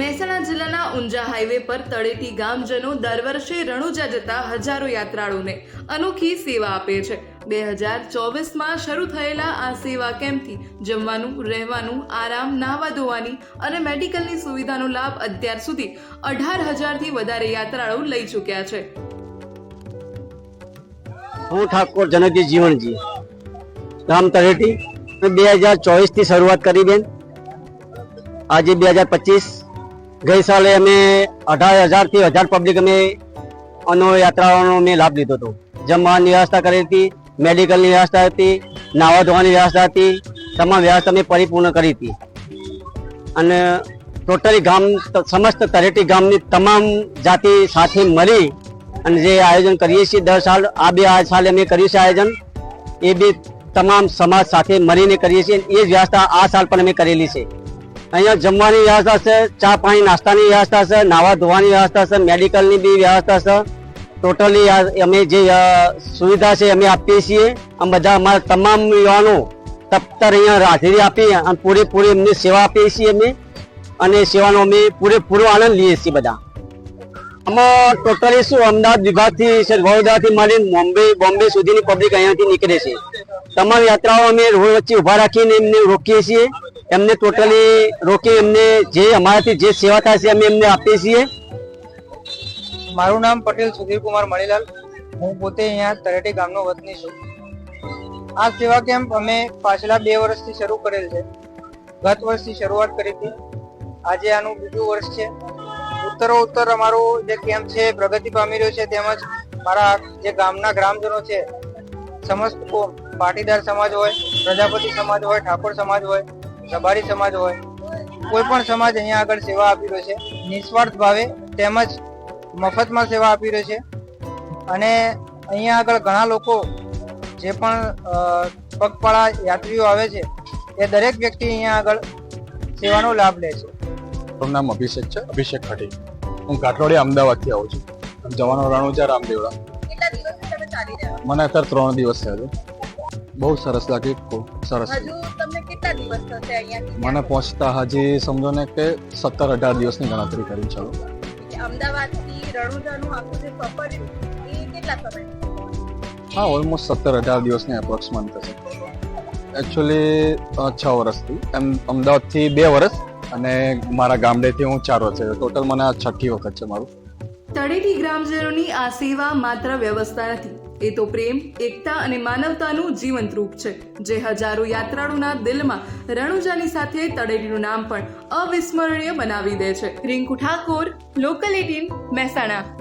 મહેસાણા જિલ્લાના ઊંઝા હાઈવે પર તળેટી ગામજનો દર વર્ષે રણુજા જતા હજારો યાત્રાળુઓને અનોખી સેવા આપે છે. બે હજાર ચોવીસમાં શરૂ થયેલા આ સેવા કેમ્પથી જમવાનું, રહેવાનું, આરામ નાહવા ધોવાની અને મેડિકલની સુવિધાનો લાભ અત્યાર સુધી અઢાર હજારથી વધારે યાત્રાળુ લઈ ચૂક્યા છે. હું ઠાકોર જનકજી જીવણજી ગામ તળેટી. બે હજાર ચોવીસથી શરૂઆત કરી બેન. આજે બે હજાર પચીસ ગઈ સાલે અમે અઢાર હજારથી હજાર પબ્લિક અમે અનો યાત્રાઓનો મેં લાભ લીધો હતો. જમવાની વ્યવસ્થા કરી હતી મેડિકલની વ્યવસ્થા હતી, નાવા ધોવાની વ્યવસ્થા હતી, તમામ વ્યવસ્થા મેં પરિપૂર્ણ કરી હતી. અને ટોટલી ગામ, સમસ્ત તરેટી ગામની તમામ જાતિ સાથે મળી અને જે આયોજન કરીએ છીએ દર સાલ, આ બે આ સાલે અમે કર્યું છે આયોજન, એ બી તમામ સમાજ સાથે મળીને કરીએ છીએ એ જ વ્યવસ્થા આ સાલ પણ અમે કરેલી છે. અહીંયા જમવાની વ્યવસ્થા છે, ચા પાણી નાસ્તાની વ્યવસ્થા છે, નાવા ધોવાની વ્યવસ્થા છે, મેડિકલની બી વ્યવસ્થા છે. ટોટલી અમે જે સુવિધા છે અમે આપીએ છીએ. આમ બધા અમારા તમામ યુવાનો તપ્તર અહીંયા હાજરી આપી અને પૂરેપૂરી એમની સેવા આપીએ છીએ અમે. અને સેવાનો અમે પૂરેપૂરો આનંદ લઈએ છીએ બધા. આમાં ટોટલી શું, અમદાવાદ વિભાગથી વડોદરાથી માંડીને બોમ્બે બોમ્બે સુધીની પબ્લિક અહીંયાથી નીકળે છે. તમામ યાત્રાઓ અમે રોડ વચ્ચે ઊભા રાખીને એમને રોકીએ છીએ. એમને ટોટલી રોકી એમને જે અમારાથી જે સેવા થાય છે અમે એમને આપીએ છીએ. મારું નામ પટેલ સુધીર કુમાર મણીલાલ. હું પોતે અહીંયા તરેટી ગામનો વતની છું. આ સેવા કેમ્પ અમે પાછલા બે વર્ષથી શરૂ કરેલ છે. ગત વર્ષથી શરૂઆત કરી હતી. આજે આનું બીજું વર્ષ છે. ઉત્તરો ઉત્તર અમારો જે કેમ્પ છે, પ્રગતિ પામી રહ્યો છે, તેમજ મારા જે ગામના ગ્રામજનો છે, સમસ્ત પાટીદાર સમાજ હોય, પ્રજાપતિ સમાજ હોય, ઠાકોર સમાજ હોય રબારી સમાજ હોય કોઈ પણ સમાજ અહીંયા આગળ સેવા આપી રહ્યો છે. નિસ્વાર્થ ભાવે તેમજ મફતમાં સેવા આપી રહ્યો છે. અને અહીંયા આગળ ઘણા લોકો જે પણ પગપાળા યાત્રીઓ આવે છે એ દરેક વ્યક્તિ અહીંયા આગળ સેવાનો લાભ લે છે. મારું નામ અભિષેક છે અભિષેક ખટી. હું કાટલોડી અમદાવાદથી આવું છું. જવાનો રણુજા રામદેવડા. કેટલા દિવસથી તમે ચાલી રહ્યા મને અત્યારે ત્રણ દિવસ થયા છે. બહુ સરસ લાગી ખૂબ સરસ. હજુ તમને કેટલા દિવસ થશે અહીંયાથી? મને પહોંચતા હજી સમજો ને કે સત્તર અઢાર દિવસની ગણતરી કરી ચાલો. અમદાવાદથી રણુજાનું આખું જે સફર છે એ કેટલા સમય હા ઓલમોસ્ટ સત્તર અઢાર દિવસની એપ્રોક્સ મંથ થશે એકચ્યુઅલી છ વર્ષથી. એમ અમદાવાદથી બે વર્ષ અને મારા ગામડેથી હું ચાર વર્ષ છે ટોટલ મને આ છઠ્ઠી વખત છે મારું. તળેટી ગ્રામજનોની આ સેવા માત્ર વ્યવસ્થા નથી. એ તો પ્રેમ, એકતા અને માનવતાનું જીવંત રૂપ છે, જે હજારો યાત્રાળુના દિલમાં રણુજાની સાથે તળેટીનું નામ પણ અવિસ્મરણીય બનાવી દે છે. Rinku Thakor local eighteen Mehsana.